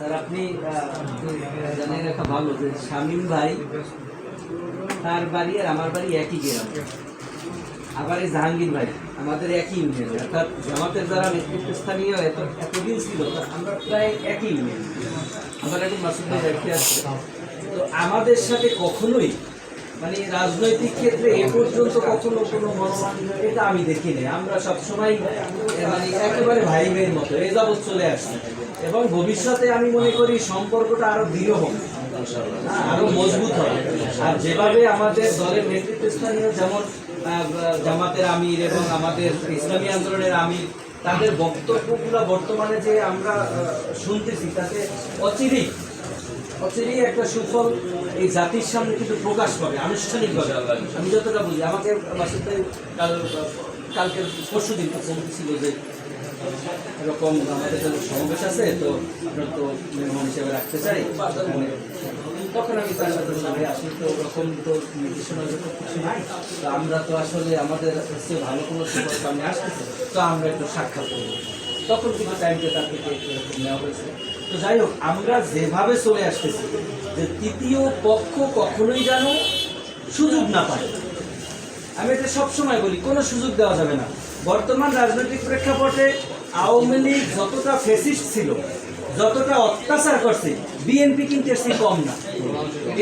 Sir আপনি আহ, জানে রাখা ভালো যে শামীম ভাই তার বাড়ি আর আমার বাড়ি একই গ্রাম। আবার এই জাহাঙ্গীর ভাই আমাদের একই ইউনিয়ন অর্থাৎ জামাতের যারা নেতৃত্বস্থানীয় এত এতদিন ছিল আমরা প্রায় একই ইউনিয়ন আমার এখন মাসুদ ভাই আসছে তো আমাদের সাথে কখনোই মানে রাজনৈতিক ক্ষেত্রে এ পর্যন্ত কখনো কোনো মনোমান এটা আমি দেখিনি। আমরা সবসময় মানে একেবারে ভাই ভাইয়ের মতো এ যাবৎ চলে আসছে। এবং ভবিষ্যতে আমি মনে করি সম্পর্কটা আরও দৃঢ় হোক হ্যাঁ, আরও মজবুত হবে। আর যেভাবে আমাদের দলের নেতৃত্বস্থানীয় যেমন জামাতের আমির এবং আমাদের ইসলামী আন্দোলনের আমির তাদের বক্তব্যগুলো বর্তমানে যে আমরা শুনতেছি তাতে অচিরেই অচিরেই একটা সুফল এই জাতির সামনে কিন্তু প্রকাশ পাবে আনুষ্ঠানিকভাবে। আমি যতটা বুঝি আমাকে কাল কালকে পরশু দিন বলতেছিল যে এরকম আমাদের জন্য সমাবেশ আছে, তো আপনার তো মেহমান হিসেবে রাখতে চাই। আমি তার সাথে সবাই আসি তো ওরকম তো নির্দেশনা কিছু নাই, তো আমরা তো আসলে আমাদের হচ্ছে ভালো কোনো সুযোগ সামনে আসতেছে তো আমরা একটু সাক্ষাৎ করব। তখন কিন্তু টাইমটা তার থেকে নেওয়া হয়েছে। তো যাই হোক, আমরা যেভাবে চলে আসতেছি, যে তৃতীয় পক্ষ কখনোই যেন সুযোগ না পায়। আমি এটা সবসময় বলি, কোনো সুযোগ দেওয়া যাবে না। বর্তমান রাজনৈতিক প্রেক্ষাপটে আওয়ামী লীগ যতটা ফেসিস্ট ছিল, যতটা অত্যাচার করছে বিএনপি কিন্তু এর কম না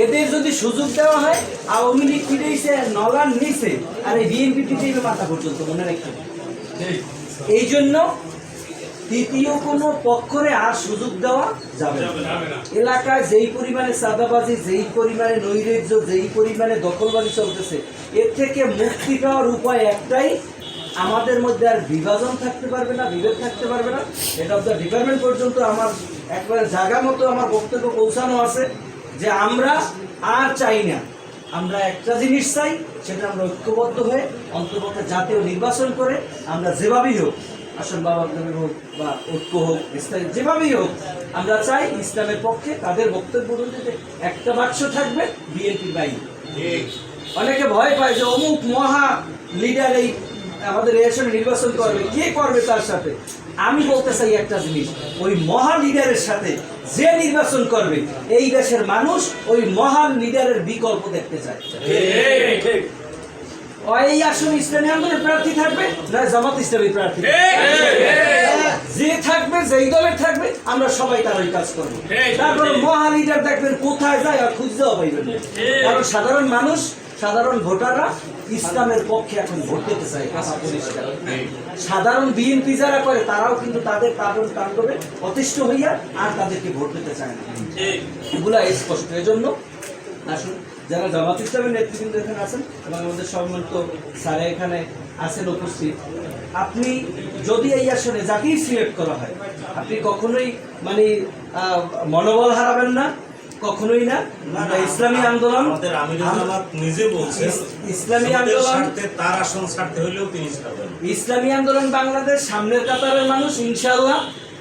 এদের যদি সুযোগ দেওয়া হয়, আওয়ামী লীগ ফিরেছে নলার নিচে আর এই বিএনপি ফিরেছে মাথা পর্যন্ত, মনে রাখতে। এই জন্য তৃতীয় কোনো পক্ষরে আর সুযোগ দেওয়া যাবে এলাকায় যেই পরিমাণে চাঁদাবাজি, যেই পরিমাণে নৈরাজ্য, যেই পরিমাণে দখলবাজি চলতেছে, এর থেকে মুক্তি পাওয়ার উপায় একটাই আমাদের মধ্যে আর বিভাজন থাকতে পারবে না, বিভেদ থাকতে পারবে না। এটা অফ দ্য ডিপার্টমেন্ট পর্যন্ত আমার একবারে জায়গা মতো আমার বক্তব্য পৌঁছানো আছে যে আমরা আর চাই না। আমরা একটা জিনিস চাই, সেটা আমরা ঐক্যবদ্ধ হয়ে অন্তর্পক্ষে জাতীয় নির্বাচন করে আমরা যেভাবেই হোক, আসন বাবা হোক বা ঐক্য হোক ইসলাম যেভাবেই হোক, আমরা চাই ইসলামের পক্ষে তাদের বক্তব্য অনুযায়ী একটা বাক্স থাকবে বিএনপি বাইরে। অনেকে ভয় পায় যে অমুক মহা লিডার এই আমাদের রেশন নির্বাচন করবে কে করবে তার সাথে? আমি বলতে চাই একটা জিনিস ওই মহা লিডারের সাথে যে নির্বাচন করবে এই দেশের মানুষ ওই মহান লিডারের বিকল্প দেখতে চায়। এই আসন ইসলামী আন্দোলনের প্রার্থী থাকবে না জামাত ইসলামী প্রার্থী? যে থাকবে যেই দলের থাকবে আমরা সবাই তার ওই কাজ করব। তারপরে মহা লিডার দেখবেন কোথায় যায় আর খুঁজতেও পাইবেন না। কারণ সাধারণ মানুষ সাধারণ ভোটাররা ইসলামের পক্ষে এখন ভোট দিতে চায় কথা পরিষ্কার সাধারণ বিএনপি যারা করে, তারাও কিন্তু তাদের কারণ তাণ্ডবে অতিষ্ঠ হইয়া আর তাদেরকে ভোট দিতে চায় না। এগুলা স্পষ্ট। এজন্য আসুন, যারা জামাত ইসলামের নেতৃবৃন্দ এখানে আছেন এবং আমাদের সম্মানিত স্যারে এখানে আছেন উপস্থিত, আপনি যদি এই আসনে যাকেই সিলেক্ট করা হয়, আপনি কখনোই মানে মনোবল হারাবেন না। কখনোই না। ইসলামী আন্দোলন। আমাদের আমির নিজে বলছেন ইসলামী আন্দোলন- তার আসন ছাড়তে হলেও তিনি ছাড়বেন ইসলামী আন্দোলন বাংলাদেশ সামনের কাতারের মানুষ ইনশাল্লাহ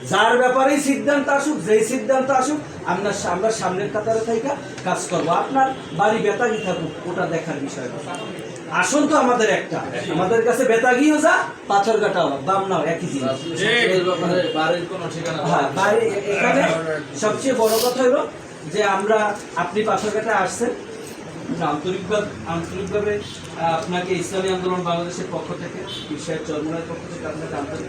যার ব্যাপারেই সিদ্ধান্ত আসুক যেই সিদ্ধান্ত আসুক আমরা আমরা সামনের কাতারে থেকে কাজ করব। আপনার বাড়ি বেতাগি থাকুক ওটা দেখার বিষয়। না। আসন তো আমাদের একটা। আমাদের কাছে বেতাগিও যা পাথর কাটাও দাম নাও একই জিনিস। হ্যাঁ এখানে সবচেয়ে বড় কথা হলো যে আমরা, আপনি পাথরঘাটে আসছেন। আন্তরিকভাবে আন্তরিকভাবে আপনাকে ইসলামী আন্দোলন বাংলাদেশের পক্ষ থেকে বিশ্বের চর্মনার পক্ষ থেকে আপনাকে আন্তরিক